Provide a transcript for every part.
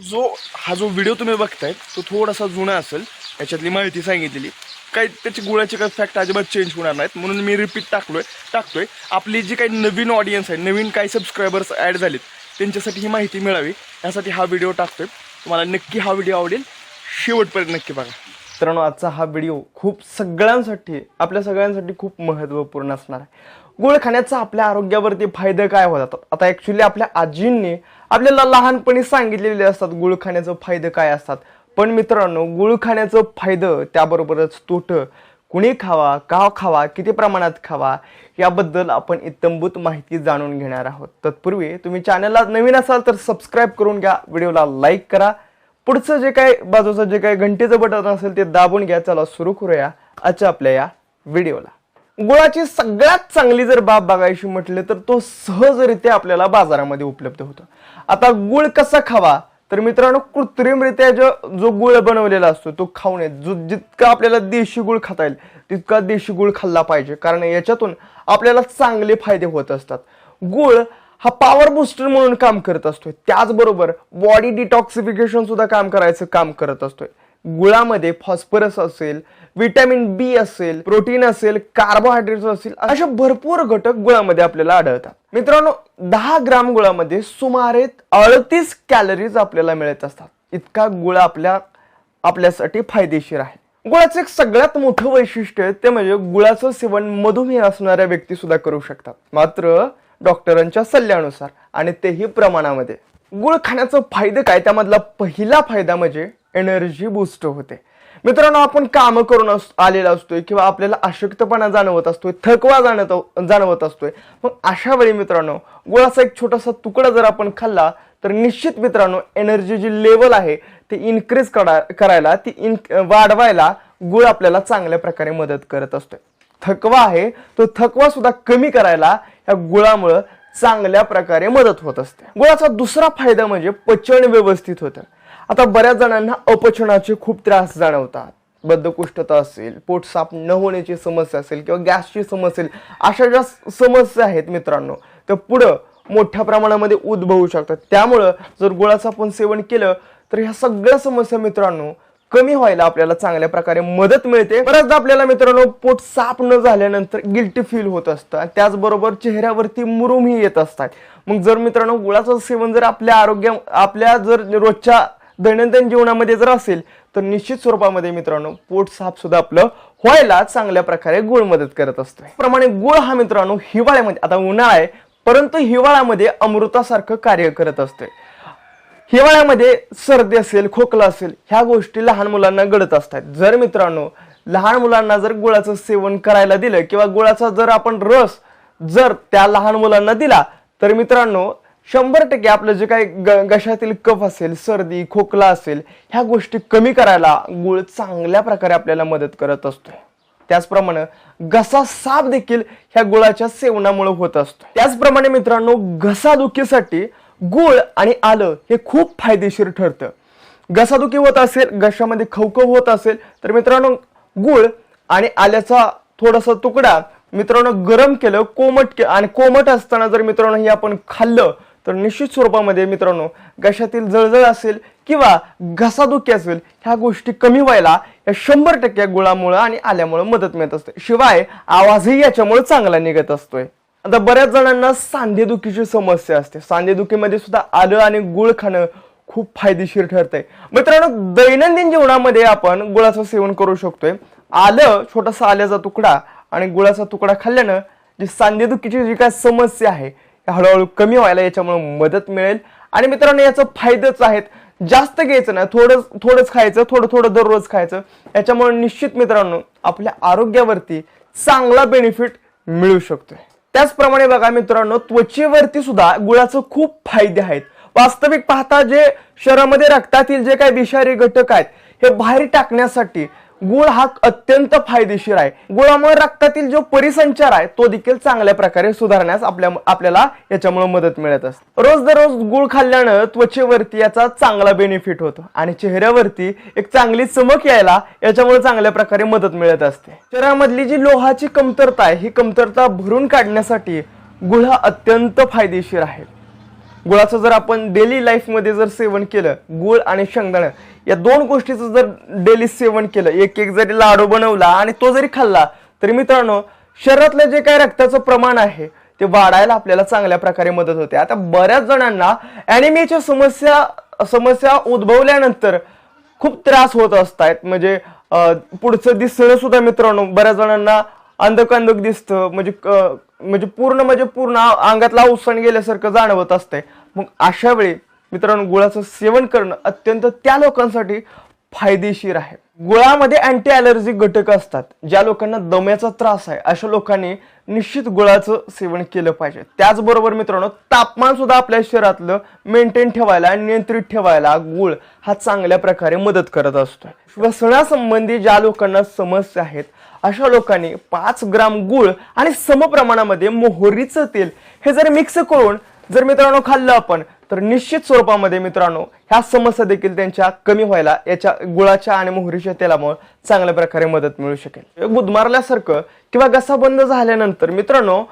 जो हा जो व्हिडिओ तुम्ही बघताय तो थोडासा जुना असेल. याच्यातली माहिती सांगितलेली. काही त्याची गुळाचे काही फॅक्ट अजिबात चेंज होणार नाहीत. म्हणून मी रिपीट टाकलोय टाकतोय. आपली जी काही नवीन ऑडियन्स आहे नवीन काही सबस्क्रायबर्स ॲड झालेत त्यांच्यासाठी ही माहिती मिळावी. यासाठी हा व्हिडिओ टाकतोय. तुम्हाला नक्की हा व्हिडिओ आवडेल. शेवटपर्यंत नक्की बघा. मित्रांनो आजचा हा व्हिडिओ खूप सगळ्यांसाठी आपल्या सगळ्यांसाठी खूप महत्त्वपूर्ण असणार आहे. गुळ खाण्याचा आपल्या आरोग्यावरती फायदे काय होतात? आता ॲक्च्युली आपल्या आजींनी आपल्याला लहानपणी सांगितलेले असतात गुळ खाण्याचं फायदे काय असतात? पण मित्रांनो गुळ खाण्याचं फायदं त्याबरोबरच तोटं. कुणी खावा का खावा किती प्रमाणात खावा याबद्दल आपण इत्तंभूत माहिती जाणून घेणार आहोत. तत्पूर्वी तुम्ही चॅनलला नवीन असाल तर सबस्क्राईब करून घ्या व्हिडिओला लाईक करा. पुढचं जे काय बाजूचं जे काय घंटेचं बटन असेल ते दाबून घ्या. चला सुरू करूया आजच्या आपल्या या व्हिडिओला. गुळाची सगळ्यात चांगली जर बाब बघायची म्हटले तर तो सहजरित्या आपल्याला बाजारामध्ये उपलब्ध होतो. आता गुळ कसा खावा? तर मित्रांनो कृत्रिमरित्या जो जो गुळ बनवलेला असतो तो खाऊ नये. जो जितका आपल्याला देशी गुळ खाता येईल तितका देशी गुळ खाल्ला पाहिजे. कारण याच्यातून आपल्याला चांगले फायदे होत असतात. गुळ हा पॉवर बुस्टर म्हणून काम करत असतोय. त्याचबरोबर बॉडी डिटॉक्सिफिकेशन सुद्धा काम करायचं काम करत असतोय. गुळामध्ये फॉस्फरस असेल विटॅमिन बी असेल प्रोटीन असेल कार्बोहायड्रेट्स असेल असे भरपूर घटक गुळामध्ये आपल्याला आढळतात. मित्रांनो दहा ग्राम गुळामध्ये सुमारे अडतीस कॅलरीज आपल्याला मिळत असतात. इतका गुळ आपल्या आपल्यासाठी फायदेशीर आहे. गुळाचं एक सगळ्यात मोठं वैशिष्ट्य ते म्हणजे गुळाचं सेवन मधुमेह असणाऱ्या व्यक्ती सुद्धा करू शकतात. मात्र डॉक्टरांच्या सल्ल्यानुसार आणि तेही प्रमाणामध्ये. गुळ खाण्याचं फायदे काय? त्यामधला पहिला फायदा म्हणजे एनर्जी बूस्ट होते. मित्रांनो आपण काम करून आलेला असतोय किंवा आपल्याला अशक्तपणा जाणवत असतोय थकवा जाणत जाणवत असतोय. मग अशा वेळी मित्रांनो गुळाचा एक छोटासा तुकडा जर आपण खाल्ला तर निश्चित मित्रांनो एनर्जी जी लेवल आहे ती इन्क्रीज करा करायला ती इन वाढवायला गुळ आपल्याला चांगल्या प्रकारे मदत करत असतोय. थकवा आहे तो थकवा सुद्धा कमी करायला या गुळामुळं चांगल्या प्रकारे मदत होत असते. गुळाचा दुसरा फायदा म्हणजे पचन व्यवस्थित होतं. आता बऱ्याच जणांना अपचनाचे खूप त्रास जाणवतात. बद्धकोष्ठता असेल पोट साफ न होण्याची समस्या असेल किंवा गॅसची समस्या असेल अशा ज्या समस्या आहेत मित्रांनो तर पुढं मोठ्या प्रमाणामध्ये उद्भवू शकतात. त्यामुळं जर गुळाचं आपण सेवन केलं तर ह्या सगळ्या समस्या मित्रांनो कमी व्हायला आपल्याला चांगल्या प्रकारे मदत मिळते. बऱ्याचदा आपल्याला मित्रांनो पोट साफ न झाल्यानंतर गिल्टी फील होत असतं आणि त्याचबरोबर चेहऱ्यावरती मुरुमही येत असतात. मग जर मित्रांनो गुळाचं सेवन जर आपल्या आरोग्य आपल्या जर रोजच्या दैनंदिन जीवनामध्ये जर असेल तर निश्चित स्वरूपामध्ये मित्रांनो पोट साफ सुद्धा आपलं व्हायला चांगल्या प्रकारे गुळ मदत करत असतो. प्रमाणे गुळ हा मित्रांनो हिवाळ्यामध्ये आता उन्हाळा आहे परंतु हिवाळ्यामध्ये अमृतासारखं कार्य करत असते. हिवाळ्यामध्ये सर्दी असेल खोकला असेल ह्या गोष्टी लहान मुलांना घडत असतात. जर मित्रांनो लहान मुलांना जर गुळाचं सेवन करायला दिलं किंवा गुळाचा जर आपण रस जर त्या लहान मुलांना दिला तर मित्रांनो शंभर टक्के आपलं जे काही ग- घशातील कफ असेल सर्दी खोकला असेल ह्या गोष्टी कमी करायला गुळ चांगल्या प्रकारे आपल्याला मदत करत असतो त्याचप्रमाणे घसा साफ देखील ह्या गुळाच्या सेवनामुळे होत असतो. त्याचप्रमाणे मित्रांनो घसादुखीसाठी गुळ आणि आलं हे खूप फायदेशीर ठरतं. घसादुखी होत असेल घशामध्ये खवखव होत असेल तर मित्रांनो गुळ आणि आल्याचा थोडासा तुकडा मित्रांनो गरम केलं कोमट के आणि कोमट असताना जर मित्रांनो हे आपण खाल्लं तर निश्चित स्वरूपामध्ये मित्रांनो घशातील जळजळ असेल किंवा घसादुखी असेल ह्या गोष्टी कमी व्हायला या शंभर टक्के गुळामुळं आणि आल्यामुळं मदत मिळत असते. शिवाय आवाजही याच्यामुळे चांगला निघत असतोय. आता बऱ्याच जणांना सांधेदुखीची समस्या असते. सांधेदुखीमध्ये सुद्धा आलं आणि गुळ खाणं खूप फायदेशीर ठरतंय. मित्रांनो दैनंदिन जीवनामध्ये आपण गुळाचं सेवन करू शकतोय. आलं छोटासा आल्याचा तुकडा आणि गुळाचा तुकडा खाल्ल्यानं जी सांधेदुखीची जी काय समस्या आहे हळूहळू कमी व्हायला याच्यामुळे मदत मिळेल. आणि मित्रांनो याचं फायदेच आहेत. जास्त घ्यायचं ना थोडं थोडंच खायचं थोडं थोडं दररोज खायचं. याच्यामुळे निश्चित मित्रांनो आपल्या आरोग्यावरती चांगला बेनिफिट मिळू शकतोय. त्याचप्रमाणे बघा मित्रांनो त्वचेवरती सुद्धा गुळाचं खूप फायदे आहेत. वास्तविक पाहता जे शरीरामध्ये रक्तातील जे काही विषारी घटक आहेत हे बाहेर टाकण्यासाठी गुळ हा अत्यंत फायदेशीर आहे. गुळामुळे रक्तातील जो परिसंचार आहे तो देखील चांगल्या प्रकारे सुधारण्यास आपल्या आपल्याला याच्यामुळे मदत मिळत असते. रोज दररोज गुळ खाल्ल्यानं त्वचेवरती याचा चांगला बेनिफिट होतो आणि चेहऱ्यावरती एक चांगली चमक यायला याच्यामुळे चांगल्या प्रकारे मदत मिळत असते. शरीरामधली जी लोहाची कमतरता आहे ही कमतरता भरून काढण्यासाठी गुळ हा अत्यंत फायदेशीर आहे. गुळाचं जर आपण डेली लाईफमध्ये जर सेवन केलं गुळ आणि शेंगदाणं या दोन गोष्टीचं जर डेली सेवन केलं एक एक जरी लाडू बनवला आणि तो जरी खाल्ला तरी मित्रांनो शरीरातलं जे काही रक्ताचं प्रमाण आहे ते वाढायला आपल्याला चांगल्या प्रकारे मदत होते. आता बऱ्याच जणांना अॅनिमियाच्या समस्या समस्या उद्भवल्यानंतर खूप त्रास होत असतात. म्हणजे पुढचं दिसणं सुद्धा मित्रांनो बऱ्याच जणांना अंधकांधक दिसतं. म्हणजे क- म्हणजे पूर्ण म्हणजे पूर्ण अंगातला अवसण गेल्यासारखं जाणवत असतंय मग अशा वेळी मित्रांनो गुळाचं सेवन करणं अत्यंत त्या लोकांसाठी फायदेशीर आहे. गुळामध्ये अँटी अलर्जी घटक असतात ज्या लोकांना दम्याचा त्रास आहे अशा लोकांनी निश्चित गुळाचं सेवन केलं पाहिजे. त्याचबरोबर मित्रांनो तापमान सुद्धा आपल्या शरीरातलं मेंटेन ठेवायला नियंत्रित ठेवायला गुळ हा चांगल्या प्रकारे मदत करत असतो श्वसनासंबंधी ज्या लोकांना समस्या आहेत अशा लोकांनी पाच ग्राम गुळ आणि समप्रमाणामध्ये मोहरीचं तेल हे जर मिक्स करून जर मित्रांनो खाल्लं आपण तर निश्चित स्वरूपामध्ये मित्रांनो ह्या समस्या देखील त्यांच्या कमी व्हायला याच्या गुळाच्या आणि मोहरीच्या तेलामुळे चांगल्या प्रकारे मदत मिळू शकेल. गुदमारल्यासारखं किंवा घसा बंद झाल्यानंतर मित्रांनो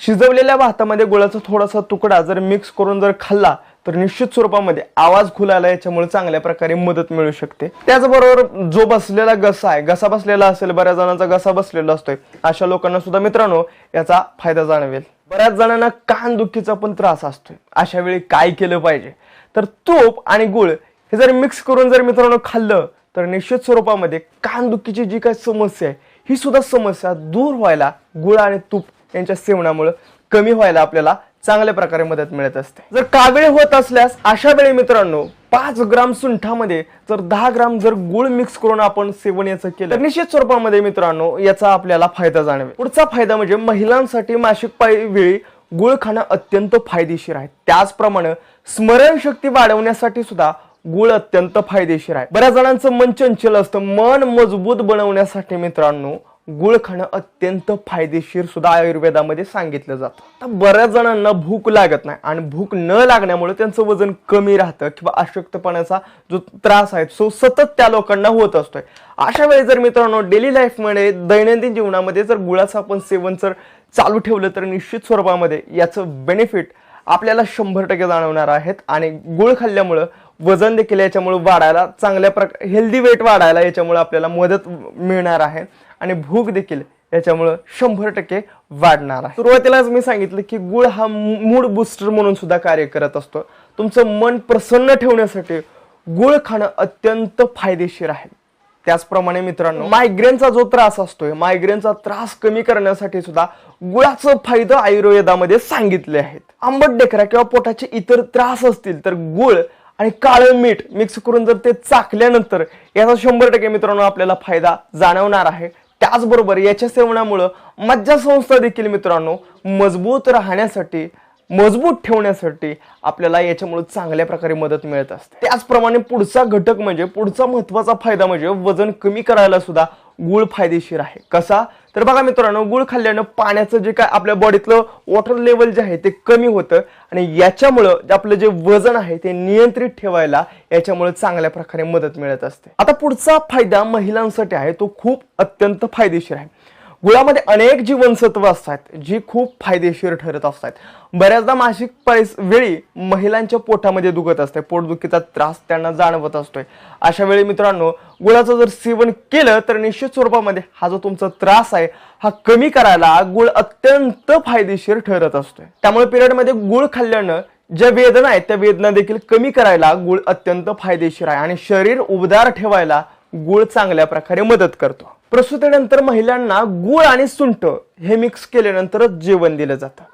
शिजवलेल्या भातामध्ये गुळाचा थोडासा तुकडा जर मिक्स करून जर खाल्ला तर निश्चित स्वरूपामध्ये आवाज खुलायला याच्यामुळे चांगल्या प्रकारे मदत मिळू शकते. त्याचबरोबर जो बसलेला घसा आहे घसा बसलेला असेल बऱ्याच जणांचा घसा बसलेला असतोय अशा लोकांना सुद्धा मित्रांनो याचा फायदा जाणवेल. बऱ्याच जणांना कान दुखीचा पण त्रास असतोय. अशा वेळी काय केलं पाहिजे? तर तूप आणि गुळ हे जर मिक्स करून जर मित्रांनो खाल्लं तर निश्चित स्वरूपामध्ये कान दुखीची जी काही समस्या आहे ही सुद्धा समस्या दूर व्हायला गुळ आणि तूप यांच्या सेवनामुळे कमी व्हायला आपल्याला चांगल्या प्रकारे मदत मिळत असते. जर कावीळ होत असल्यास अशा वेळी मित्रांनो पाच ग्राम सुंठामध्ये जर दहा ग्राम जर गुळ मिक्स करून आपण सेवन याचं केलं तर निश्चित स्वरूपामध्ये मित्रांनो याचा आपल्याला फायदा जाणवेल. पुढचा फायदा म्हणजे महिलांसाठी मासिक पाळी वेळी गुळ खाणं अत्यंत फायदेशीर आहे. त्याचप्रमाणे स्मरणशक्ती वाढवण्यासाठी सुद्धा गुळ अत्यंत फायदेशीर आहे. बऱ्याच जणांचं मन चंचल असतं. मन मजबूत बनवण्यासाठी मित्रांनो गुळ खाणं अत्यंत फायदेशीर सुद्धा आयुर्वेदामध्ये सांगितलं जातं. आता बऱ्याच जणांना भूक लागत नाही आणि भूक न लागण्यामुळे त्यांचं वजन कमी राहतं किंवा अशक्तपणाचा जो त्रास आहे तो सतत त्या लोकांना होत असतोय. अशा वेळी जर मित्रांनो डेली लाईफमध्ये दैनंदिन जीवनामध्ये जर गुळाचं आपण सेवन जर चालू ठेवलं तर निश्चित स्वरूपामध्ये याचं बेनिफिट आपल्याला शंभर टक्के जाणवणार आहेत. आणि गुळ खाल्ल्यामुळं वजन देखील याच्यामुळे वाढायला चांगल्या प्रकार हेल्दी वेट वाढायला याच्यामुळे आपल्याला मदत मिळणार आहे. आणि भूक देखील याच्यामुळं शंभर टक्के वाढणार आहे. सुरुवातीलाच मी सांगितलं की गुळ हा मूड बुस्टर म्हणून सुद्धा कार्य करत असतो. तुमचं मन प्रसन्न ठेवण्यासाठी गुळ खाणं अत्यंत फायदेशीर आहे. त्याचप्रमाणे मित्रांनो मायग्रेनचा जो त्रास असतोय मायग्रेनचा त्रास कमी करण्यासाठी सुद्धा गुळाचं फायदा आयुर्वेदामध्ये सांगितले आहेत. आंबट डेकरा किंवा पोटाचे इतर त्रास असतील तर गुळ आणि काळं मीठ मिक्स करून जर ते चाकल्यानंतर याचा शंभर टक्के मित्रांनो आपल्याला फायदा जाणवणार आहे. त्याचबरोबर याच्या सेवनामुळं मज्जासंस्था देखील मित्रांनो मजबूत राहण्यासाठी मजबूत ठेवण्यासाठी आपल्याला याच्यामुळे चांगल्या प्रकारे मदत मिळत असते. त्याचप्रमाणे पुढचा घटक म्हणजे पुढचा महत्त्वाचा फायदा म्हणजे वजन कमी करायला सुद्धा गुळ फायदेशीर आहे. कसा? तर बघा मित्रांनो गुळ खाल्ल्यानं पाण्याचं जे काय आपल्या बॉडीतलं वॉटर लेवल जे आहे ते कमी होतं आणि याच्यामुळं आपलं जे वजन आहे ते नियंत्रित ठेवायला याच्यामुळे चांगल्या प्रकारे मदत मिळत असते. आता पुढचा फायदा महिलांसाठी आहे तो खूप अत्यंत फायदेशीर आहे. गुळामध्ये अनेक जीवनसत्व असतात जी खूप फायदेशीर ठरत असतात. बऱ्याचदा मासिक पैस वेळी महिलांच्या पोटामध्ये दुखत असते. पोटदुखीचा त्रास त्यांना जाणवत असतोय. अशा वेळी मित्रांनो गुळाचं जर सेवन केलं तर निश्चित स्वरूपामध्ये हा जो तुमचा त्रास आहे हा कमी करायला गुळ अत्यंत फायदेशीर ठरत असतोय. त्यामुळे पिरियडमध्ये गुळ खाल्ल्यानं ज्या वेदना आहेत त्या वेदना देखील कमी करायला गुळ अत्यंत फायदेशीर आहे आणि शरीर उबदार ठेवायला गुळ चांगल्या प्रकारे मदत करतो. प्रसूतीनंतर महिलांना गुळ आणि सुंठ हे मिक्स केल्यानंतरच जेवण दिलं जातं.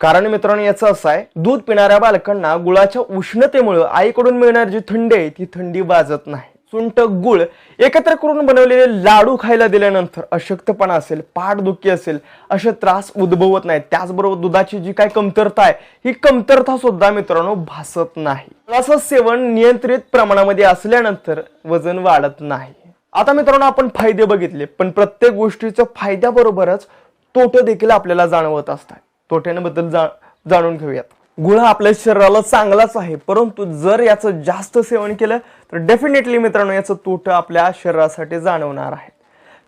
कारण मित्रांनो याचं असं आहे दूध पिणाऱ्या बालकांना गुळाच्या उष्णतेमुळे आईकडून मिळणारी जी थंडी आहे ती थंडी वाजत नाही. सुंठ गुळ एकत्र करून बनवलेले लाडू खायला दिल्यानंतर अशक्तपणा असेल पाठदुखी असेल असे त्रास उद्भवत नाहीत. त्याचबरोबर दुधाची जी काय कमतरता आहे ही कमतरता सुद्धा मित्रांनो भासत नाही. असं सेवन नियंत्रित प्रमाणामध्ये असल्यानंतर वजन वाढत नाही. आता मित्रांनो आपण फायदे बघितले पण प्रत्येक गोष्टीचं फायद्याबरोबरच तोटे देखील आपल्याला जाणवत असतात. तोट्यांबद्दल जा जाणून घेऊयात. गुळ आपल्या शरीराला चांगलाच आहे परंतु जर याचं जास्त सेवन केलं तर डेफिनेटली मित्रांनो याचं तोटं आपल्या शरीरासाठी जाणवणार आहे.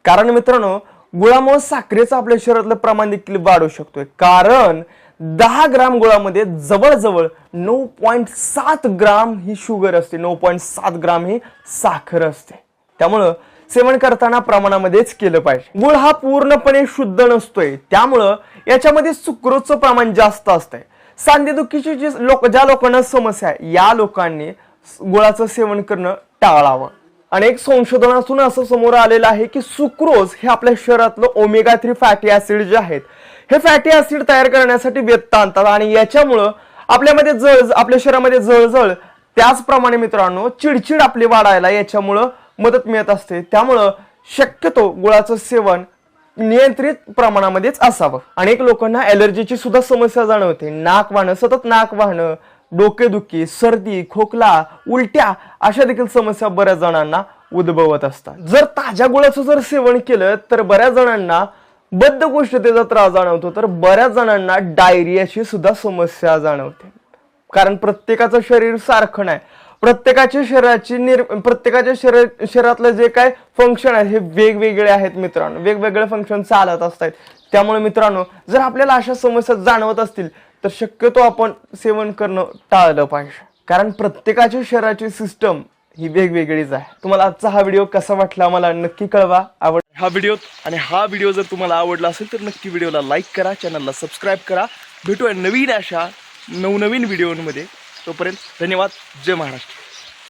कारण मित्रांनो गुळामुळे साखरेचं आपल्या शरीरातलं प्रमाण देखील वाढू शकतोय. कारण दहा ग्राम गुळामध्ये जवळजवळ नऊ पॉईंट सात ग्राम ही शुगर असते नऊ पॉईंट सात ग्राम ही साखर असते. त्यामुळं सेवन करताना प्रमाणामध्येच केलं पाहिजे. गुळ हा पूर्णपणे शुद्ध नसतोय. त्यामुळं याच्यामध्ये सुक्रोजचं प्रमाण जास्त असतंय. सांधेदुखीची जी लोक ज्या लोकांना समस्या आहे या लोकांनी गुळाचं सेवन करणं टाळावं. अनेक संशोधनातून असं समोर आलेलं आहे की सुक्रोज हे आपल्या शरीरातलं ओमेगा थ्री फॅटी ऍसिड जे आहेत हे फॅटी ऍसिड तयार करण्यासाठी व्यक्त आणतात आणि याच्यामुळं आपल्यामध्ये जळ आपल्या शरीरामध्ये जळजळ त्याचप्रमाणे मित्रांनो चिडचिड आपली वाढायला याच्यामुळं मदत मिळत असते. त्यामुळं शक्यतो गुळाचं सेवन नियंत्रित प्रमाणामध्येच असावं. अनेक लोकांना ॲलर्जीची सुद्धा समस्या जाणवते. नाक वाहणं सतत नाक वाहणं डोकेदुखी सर्दी खोकला उलट्या अशा देखील समस्या बऱ्याच जणांना उद्भवत असतात. जर ताज्या गुळाचं जर सेवन केलं तर बऱ्याच जणांना बद्ध गोष्टीचा त्रास जाणवतो. तर बऱ्याच जणांना डायरियाची सुद्धा समस्या जाणवते. कारण प्रत्येकाचं शरीर सारखं नाही. प्रत्येकाच्या शरीराची निर प्रत्येकाच्या शरीर शरीरातलं जे काय फंक्शन आहे हे वेगवेगळे आहेत मित्रांनो. वेगवेगळे फंक्शन चालत असतात. त्यामुळे मित्रांनो जर आपल्याला अशा समस्या जाणवत असतील तर शक्यतो आपण सेवन करणं टाळलं पाहिजे. कारण प्रत्येकाच्या शरीराची सिस्टम ही वेगवेगळीच आहे. तुम्हाला आजचा हा व्हिडिओ कसा वाटला मला नक्की कळवा. आवड हा व्हिडिओ आणि हा व्हिडिओ जर तुम्हाला आवडला असेल तर नक्की व्हिडिओला लाईक करा चॅनलला सबस्क्राईब करा. भेटूया नवीन अशा नवनवीन व्हिडिओमध्ये तोपर्यंत धन्यवाद. जय महाराष्ट्र.